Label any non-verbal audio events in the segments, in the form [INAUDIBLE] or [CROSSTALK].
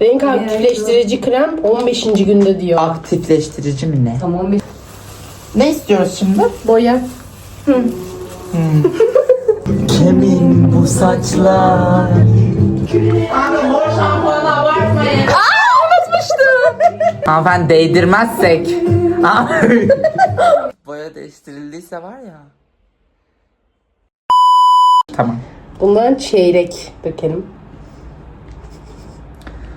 Renk aktifleştirici krem 15. günde diyor. Aktifleştirici mi ne? Tamam bir Ne istiyoruz şimdi? Boya. Kimin bu saçlar? Hanımefendi değdirmezsek. [LAUGHS] Boya değiştirildiyse var ya. Tamam. Bundan çeyrek dökelim.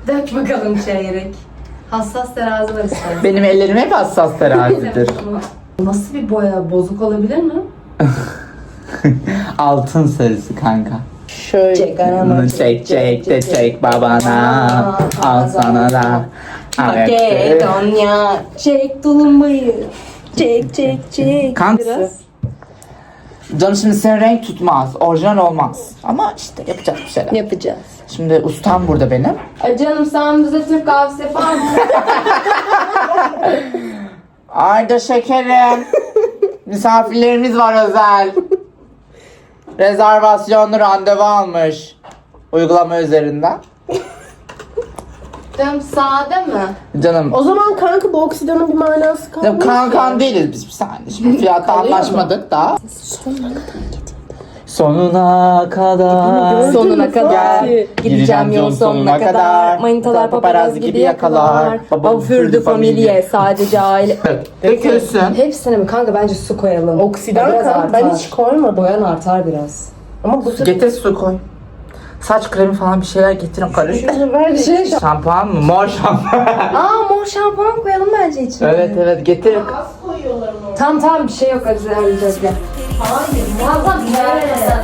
Dök bakalım çeyrek. Hassas terazi var istersen. Benim ellerim hep hassas terazidir. [LAUGHS] Nasıl bir boya? Bozuk olabilir mi? [LAUGHS] Altın sarısı kanka. Şöyle. Çek Bunu çek çek de çek babana. Al sana da. Makedonya. Çek tulumbayı. Çek çek çek. Kanka. Canım şimdi senin renk tutmaz. Orijinal olmaz. Ama işte yapacak bir şeyler. Yapacağız. Şimdi ustam burada benim. Ay canım sen bize Türk kahvesi yapar mısın? [LAUGHS] Ayda şekerim. Misafirlerimiz var özel. Rezervasyonlu randevu almış. Uygulama üzerinden. canım sade mi? Canım. O zaman kanka bu oksidanın bir manası kalmıyor. Canım kan kan değiliz biz bir saniye. Şimdi mu? anlaşmadık daha. Sonuna kadar. Sonuna kadar. Gideceğim yol sonuna kadar Manitalar paparazzi gibi yakalar Baba fürdü familye sadece aile [LAUGHS] Dökülsün. Hepsine mi kanka bence su koyalım Oksidan Biraz kanka ben artar. hiç koymadım. Boyan artar biraz Ama bu sefer Getir su koy. Saç kremi falan bir şeyler getirin karış. ver Şey Şampuan mı? Mor şampuan. [LAUGHS] Aa mor şampuan koyalım bence içine evet evet getir. Tam tam bir şey yok hadi halledeceğiz gel Hayır bize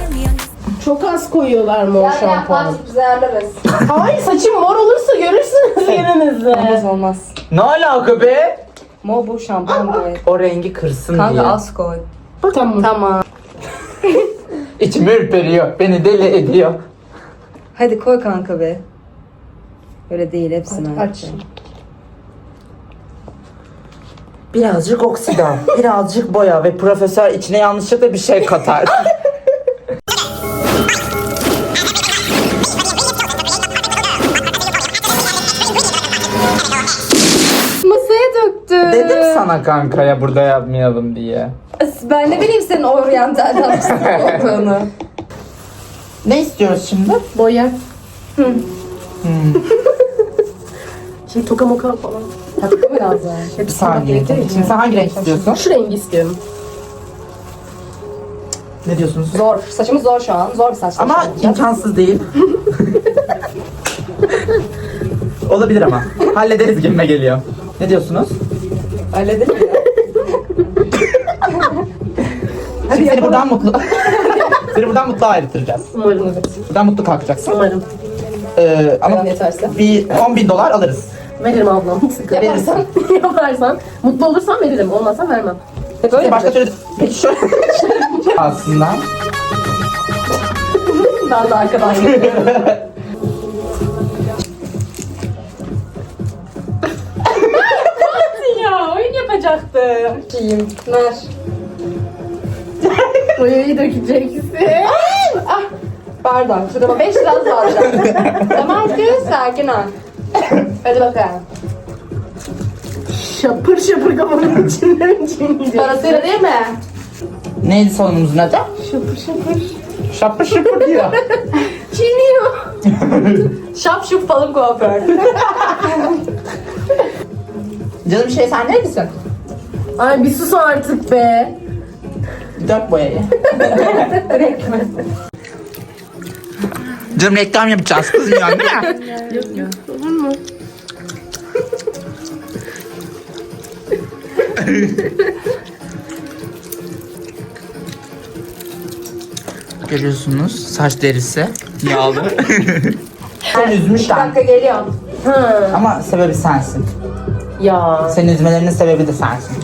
Çok az koyuyorlar mor Gel gel şampuan. Fatih bize ayarlarız Hayır saçım mor olursa görürsünüz yerinizi. Olmaz olmaz Ne alaka be? Mor bu şampuan koy O rengi kırsın Kanka diye. az koy Tamam. Tamam [LAUGHS] İçimi ürperiyor. Beni deli ediyor. Hadi koy kanka be Öyle değil hepsini Aç. Birazcık oksidan, birazcık boya ve profesör içine yanlışlıkla bir şey katar. [LAUGHS] Masaya döktü. Dedim sana kankaya burada yapmayalım diye. Ben ne bileyim senin oryantal [LAUGHS] olduğunu. Ne istiyoruz şimdi? Boya. [LAUGHS] Şimdi toka moka falan. Takı mı lazım? Bir saniye. Şimdi sen hangi renk istiyorsun? Şu rengi istiyorum. Ne diyorsunuz? Zor. Saçımız zor şu an. Zor bir saç. Ama imkansız değil. Olabilir ama. Hallederiz gibime geliyor. Ne diyorsunuz? Halledelim mi? Şimdi seni buradan mutlu... [LAUGHS] seni buradan mutlu ayrıtacağız. Umarım evet. Buradan mutlu kalkacaksın. Umarım. Ee, ama Param yeterse. bir 10 bin dolar alırız. Veririm ablam. Hiç sıkıntı. Yaparsan. [LAUGHS] Yaparsan. Mutlu olursan veririm. Olmazsa vermem. Hep öyle Başka türlü... Peki şöyle... [LAUGHS] Aslında... Daha da arkadan geliyorum. ya oyun yapacaktım. Giyeyim. Ver. [LAUGHS] Boyayı dökeceksin. Pardon. Şurada 5 lira az alacağım. tamam kız sakin ol. [COUGHS] Hadi bakalım. Şapır şapır kafamın [LAUGHS] içinden çiğneyecek. Parasıyla değil mi? Neydi salonumuzun adı? Şapır şapır. Şapır şıpır diyor. [LAUGHS] Çiğniyor. [LAUGHS] Şap şup falım kuaför. Canım şey sen neredesin? Ay bir sus artık be. Dök boyayı. Canım reklam yapacağız kızmıyorsun değil mi? Olur [LAUGHS] mu? Görüyorsunuz saç derisi yağlı. [LAUGHS] Seni Bir üzmüşler. dakika geliyorum. Ha. Ama sebebi sensin. Ya. Senin üzmelerinin sebebi de sensin.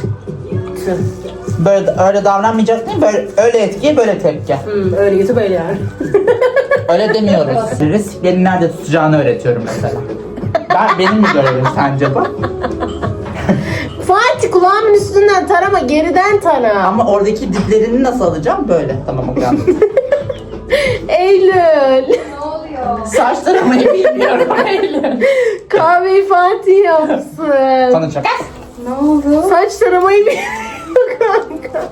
Böyle öyle davranmayacak değil böyle öyle etki böyle tepki. Hmm, öyle YouTube öyle yani. Öyle demiyoruz. Risk beni nerede tutacağını öğretiyorum mesela. Ben benim mi görevim sence bu? Fatih kulağımın üstünden tarama geriden tara. Ama oradaki diplerini nasıl alacağım? Böyle. Tamam o kadar. [LAUGHS] Eylül. Ne oluyor? Saç taramayı bilmiyorum [LAUGHS] Eylül. Kahveyi Fatih yapsın. Konuşacak. Ne oldu? Saç taramayı bilmiyor kanka.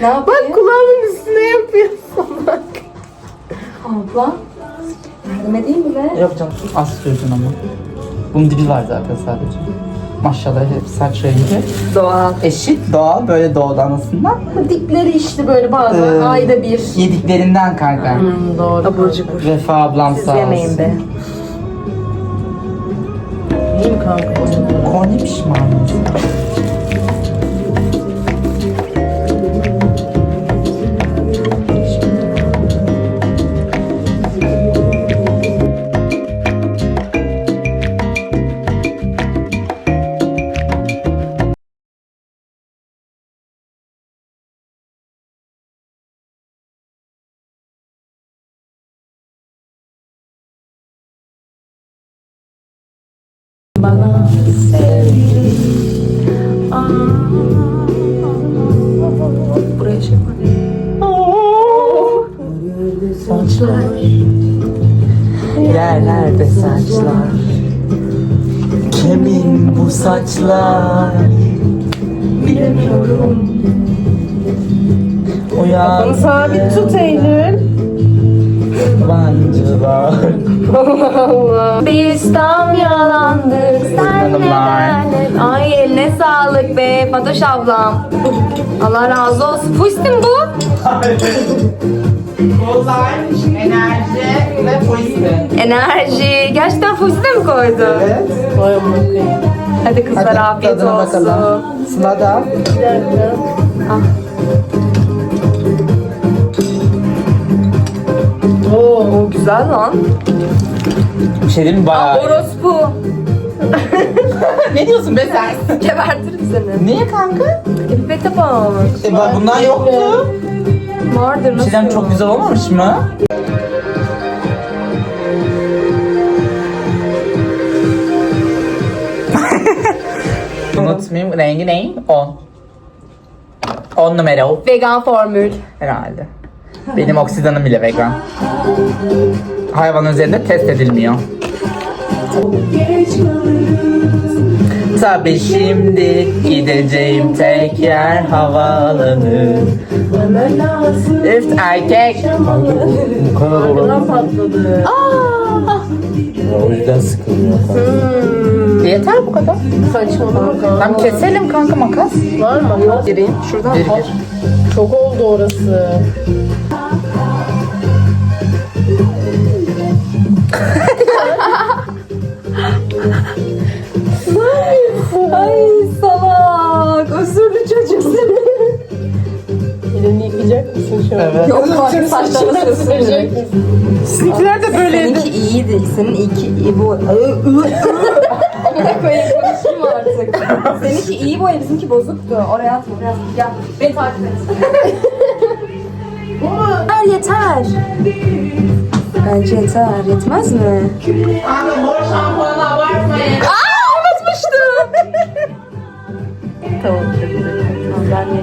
Ne yapayım? Bak kulağımın üstüne yapıyorsun bak. Abla. Yardım edeyim mi be? Yok canım. Az sürdün ama. Bunun dibi var zaten sadece. Maşallah hep saç rengi. Doğal. Eşit, doğal, böyle doğudan aslında. Bu dipleri işte böyle bazen Ee, ayda bir. Yediklerinden kanka. Hmm, doğru. Abur cubur. Vefa ablam Siz sağ yemeyin olsun. be. İyiyim kanka. Korne pişmanım. Bana sevgili. Aa. Buraya şey var. Saçlar. Yerlerde saçlar. Kimin bu saçlar? Bilemiyorum. Uyan. Sabit tut Eylül. Yabancılar. [LAUGHS] Allah. Biz tam yalandık senle Hanımlar. benle. Ay eline sağlık be Fatoş ablam. Allah razı olsun. Fustin bu. Uzay, enerji ve poisi. Enerji. Gerçekten Fustin mi koydu? Evet. Hadi kızlar afiyet tadına olsun. bakalım. Sıla da. Bir güzel lan. Bir şey diyeyim mi? Bayağı. iyi. Orospu. ne diyorsun be sen? [LAUGHS] Gebertirim seni. Niye kanka? Pipete bak. E, bak bundan yoktu. Vardır Bir nasıl? şeyden çok güzel olmamış mı? [LAUGHS] Unutmayayım rengi ne? 10. 10 numara o Vegan formül. herhalde. Benim oksidanım bile vegan. Hayvanın üzerinde test edilmiyor. Tabii şimdi gideceğim tek yer havaalanı. Üft erkek. Bu kadar Arkadan olabilir. patladı. O yüzden sıkılıyor. Yeter bu kadar. Saçmalama kanka. Tamam keselim kanka makas. Var mı? Yok. Gireyim şuradan. Bir gir. Çok oldu orası. Sürecek misin? Sizinkiler de böyleydi. Seninki iyiydi. Senin iki iyi bu. Amına koyayım konuşayım artık. Seninki iyi boya, bizimki bozuktu. Oraya atma, atma. Gel, beni takip et. yeter, yeter. Bence yeter. Yetmez mi? Kanka mor şampuanı abartmayın. Aa, unutmuştum. tamam. Tamam, ben de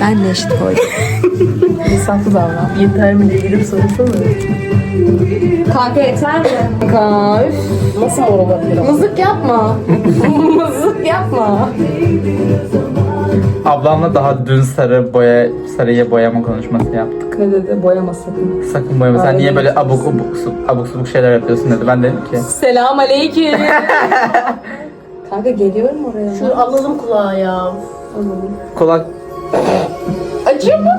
Ben de eşit koydum. İnsaflı davran. Yeter mi diye gidip sorsana. Kanka yeter mi? Kanka üf. Nasıl mor olabilir? Mızık yapma. [LAUGHS] Mızık yapma. Ablamla daha dün sarı boya sarıya boyama konuşması yaptık. Ne dedi? Boyama sakın. Sakın boyama. Sen Aynen. niye böyle abuk abuk abuk subuk şeyler yapıyorsun dedi. Ben dedim ki. Selam aleyküm. [LAUGHS] Kanka geliyorum oraya. Şu alalım kulağı ya. Kulak Acıyor mu?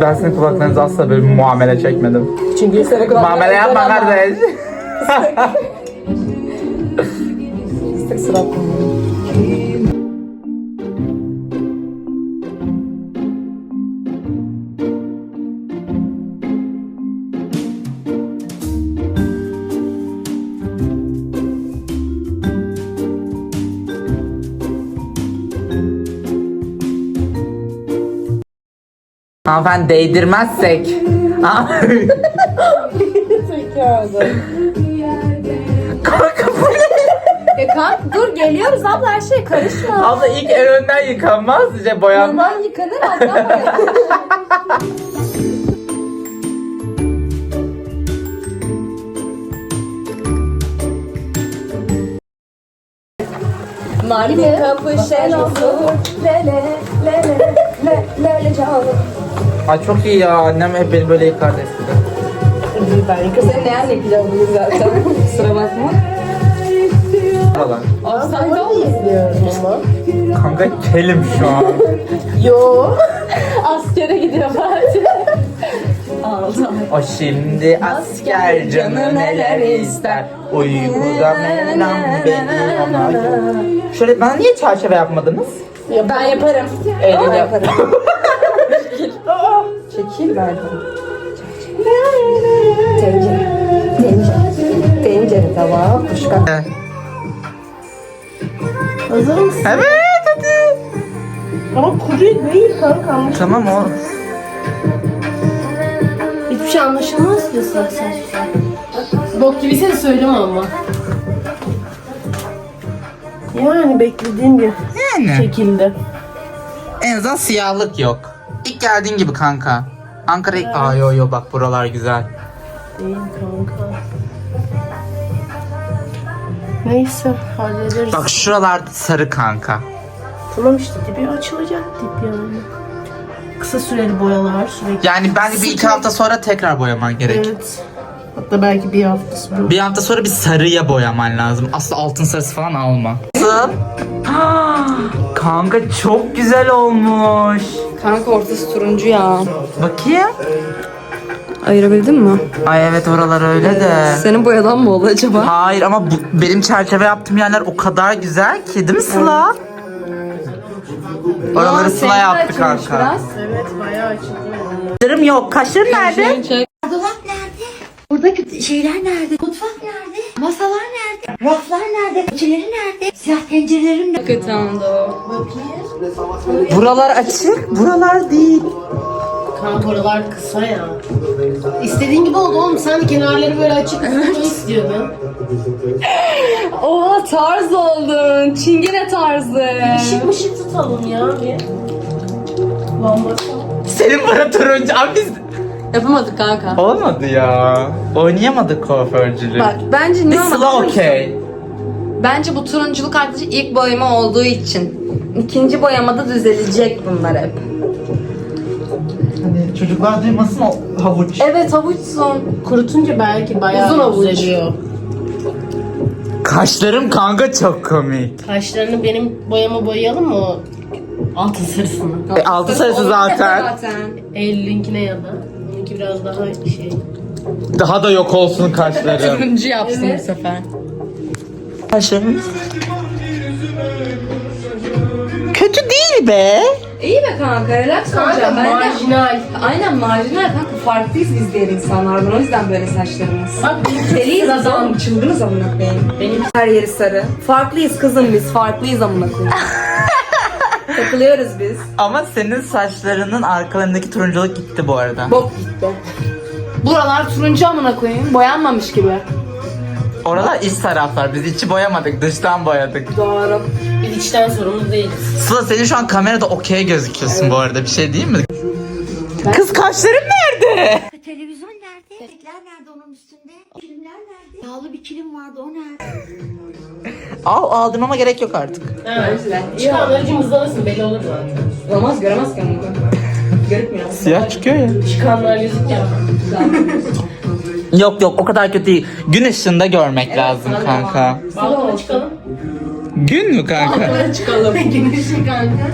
[LAUGHS] ben senin kulaklarınızı asla böyle bir muamele çekmedim. Çünkü Seni Muamele yapma kardeş. [LAUGHS] Sık sıra Hanımefendi değdirmezsek. Zekalı. Kanka bu? E kanka dur geliyoruz abla her şeye karışma. Abla ilk en önden yıkanmaz, işte boyanmaz. Yandan yıkanır alttan boyanır. Mardin kapı şen olur Lele lele le lele canım Ay çok iyi ya annem hep beni böyle yıkardı eskiden. Ben yıkasam ne anne yıkayacağım bugün zaten. [LAUGHS] Kusura bakma. Buralar. Aa, sen de mi izliyorsun bunu? Kanka kelim şu an. [LAUGHS] Yo. Askere gidiyor bence. O şimdi asker canı neler ister Uykuda Mevlam beni ona Şöyle bana niye çerçeve yapmadınız? Ya ben yaparım. Eylül yaparım. 2 verdim. Tencere. Tencere. Tencere tava. Kuşka. Hazır mısın? Evet hadi. Ama kuru değil kanka. Tamam o. Hiçbir şey anlaşılmaz ki ıslak sen. Bok gibiyse de söyleme ama. Yani beklediğim bir Yani. şekilde. En azından siyahlık yok. İlk geldiğin gibi kanka. Ankara. Aa yo yo bak buralar güzel. Değil kanka. Neyse hallederiz. Bak şuralar sarı kanka. Tamam işte dibi açılacak dip yani. Kısa süreli boyalar sürekli. Yani bence bir iki hafta sonra tekrar boyaman gerek. Evet. Hatta belki bir haftası bu. Bir hafta sonra bir sarıya boyaman lazım. Asla altın sarısı falan alma. Nasıl? Kanka çok güzel olmuş. Kanka ortası turuncu ya Bakayım. Ayırabildin mi? Ay evet oralar öyle de. Senin boyadan mı oldu acaba? Hayır ama bu, benim çerçeve yaptığım yerler o kadar güzel ki değil mi Sıla? Oraları Sıla yaptı kanka. Evet bayağı açıldı. Kaşlarım yok. Kaşlarım nerede? Dolap nerede? Buradaki şeyler nerede? Mutfak nerede? Masalar nerede? Raflar nerede? Keçileri nerede? Siyah tencerelerim nerede? Kötü anda Buralar açık, buralar değil. Kanka oralar kısa ya. İstediğin gibi oldu oğlum. Sen de kenarları böyle açık evet. istiyordun. [LAUGHS] Oha tarz oldun. Çingene tarzı. Işık mışık tutalım ya bir. Lambası. Senin bana turuncu. Abi biz... Yapamadık kanka. Olmadı ya. Oynayamadık kuaförcülük. Bak bence ne Sıla okey. Bence bu turunculuk arkadaşı ilk boyama olduğu için. İkinci boyamada düzelecek bunlar hep. Hani çocuklar duymasın o havuç. Evet havuçsun. Kurutunca belki bayağı Uzun avuç. düzeliyor. Kaşlarım kanka çok komik. Kaşlarını benim boyama boyayalım mı o altın sarısını? E, altı sarısı zaten. Eylül'ünkine ya da. Biraz daha şey. Daha da yok olsun kaşlarım. [LAUGHS] Turuncu yapsın bu sefer. Kaşlarım. Kötü değil be. İyi be kanka relax Kanka olacağım. Ben de... marjinal. Aynen marjinal kanka farklıyız biz diğer insanlardan o yüzden böyle saçlarımız. Bak Deliyiz oğlum çılgınız amına koyayım. Benim Her yeri sarı. Farklıyız kızım biz farklıyız amına koyayım. [LAUGHS] Takılıyoruz biz. Ama senin saçlarının arkalarındaki turunculuk gitti bu arada. Bok gitti. Buralar turuncu amına koyayım. Boyanmamış gibi. Oralar iç taraflar. Biz içi boyamadık. Dıştan boyadık. Doğru. biz içten sorumlu değiliz. Sıla senin şu an kamerada okey gözüküyorsun bu arada. Bir şey değil mi? Kız kaşlarım nerede? Televizyon Renkler nerede onun üstünde? Kilimler nerede? Yağlı bir kilim vardı o nerede? Al aldırmama gerek yok artık. Evet. Çıkanları cımbızlanırsın belli olur zaten. Olamaz göremez ki koyayım. Görükmüyor. Siyah çıkıyor ya. Çıkanlar yüzük ya. Yok yok o kadar kötü değil. Gün ışığında görmek lazım kanka. Balkona çıkalım. Gün mü kanka? çıkalım. Güneşi kanka.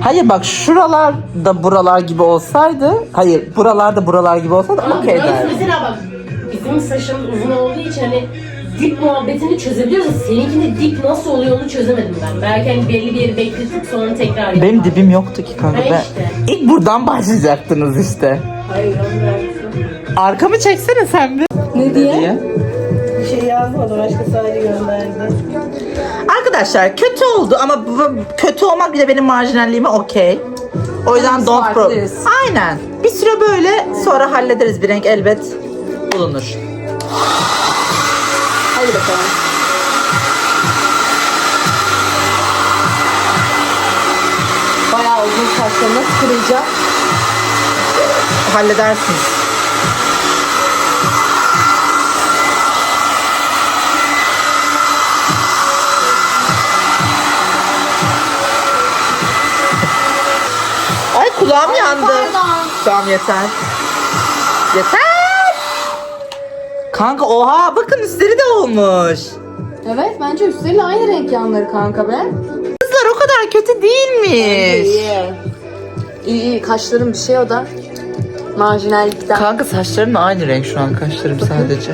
Hayır bak şuralar da buralar gibi olsaydı. Hayır buralar da buralar gibi olsaydı Ama okey burası derdim. mesela bak bizim saçımız uzun olduğu için hani dip muhabbetini çözebiliyoruz. da Seninkinde dip nasıl oluyor onu çözemedim ben. Belki hani belli bir yeri bekletip sonra tekrar yapar. Benim dibim yoktu ki kanka. Ha Ben... işte. İlk buradan başlayacaktınız işte. Hayır onu belki. Arkamı çeksene sen bir. Ne diye? Bir şey yazmadı başka sadece gönderdi. Arkadaşlar kötü oldu ama bu- bu- kötü olmak bile benim marjinalliğime okey. O yüzden Biz don't pro. farklıyız. Aynen. Bir süre böyle sonra hallederiz bir renk elbet bulunur. Hadi bakalım. Bayağı uzun saçlarını kıracağım? Halledersiniz. Kulağım yandı. Tamam yeter. Yeter. Kanka oha bakın üstleri de olmuş. Evet bence üstleriyle aynı renk yanları kanka be. Kızlar o kadar kötü değilmiş. İyi. İyi iyi kaşlarım bir şey o da. Marjinallikten. Kanka saçlarım da aynı renk şu an kaşlarım sadece.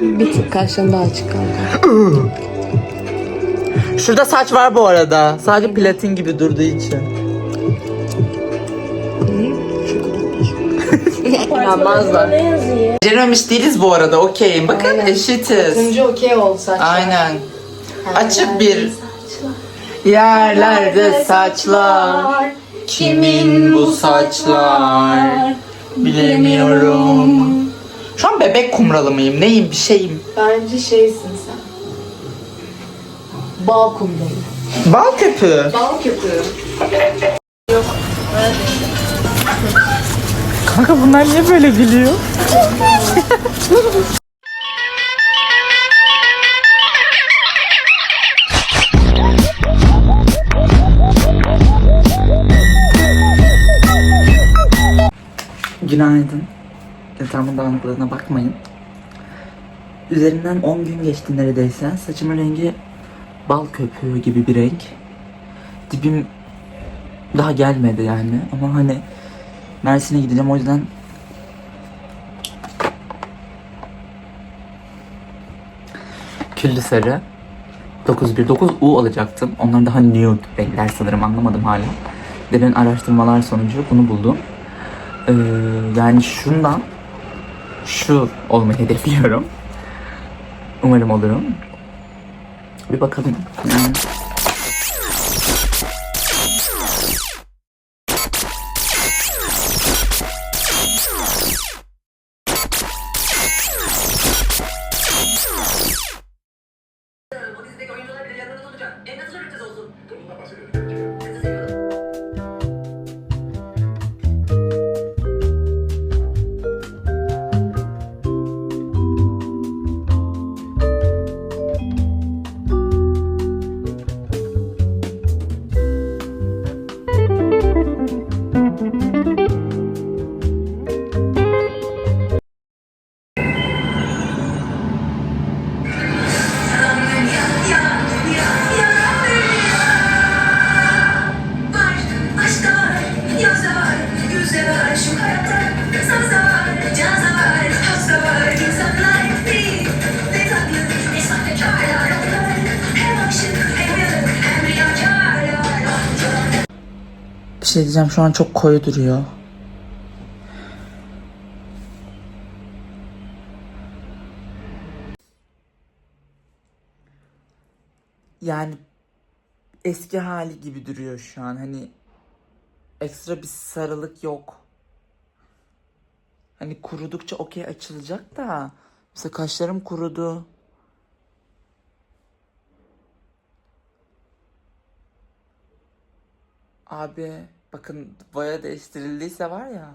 bir tık kaşlarım daha açık kanka. Şurada saç var bu arada. Sadece platin gibi durduğu için. İnanmazlar. Ne yazıyor? Becerememiş değiliz bu arada okeyim. Bakın Aynen. eşitiz. Önce okey oldu saçlar. Aynen. Açık bir yerlerde saçlar. Kimin bu saçlar? Bilemiyorum. Şu an bebek kumralı mıyım? Neyim? Bir şeyim. Bence şeysin sen. Bal kumdalı. Bal köpüğü. Bal köpüğü. Kanka bunlar niye böyle gülüyor? Günaydın. Yatağımın dağınıklığına bakmayın. Üzerinden 10 gün geçti neredeyse. Saçımın rengi bal köpüğü gibi bir renk. Dibim daha gelmedi yani ama hani Mersin'e gideceğim o yüzden Küllü sarı 919 U alacaktım. Onlar daha nude renkler sanırım anlamadım hala. Derin araştırmalar sonucu bunu buldum. Ee, yani şundan şu olmayı hedefliyorum. Umarım olurum. Bir bakalım. Yani bir şey diyeceğim şu an çok koyu duruyor. Yani eski hali gibi duruyor şu an. Hani ekstra bir sarılık yok. Hani kurudukça okey açılacak da. Mesela kaşlarım kurudu. Abi bakın boya değiştirildiyse var ya.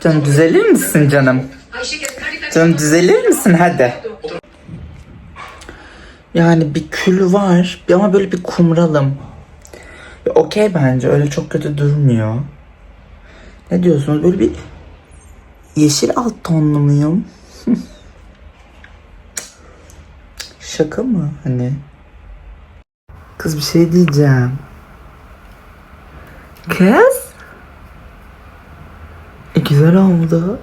Canım düzelir misin canım? Canım düzelir misin hadi. Yani bir kül var ama böyle bir kumralım. Okey bence öyle çok kötü durmuyor. Ne diyorsunuz böyle bir yeşil alt tonlu muyum? [LAUGHS] Şaka mı hani? Kız bir şey diyeceğim. Kız? E, güzel oldu.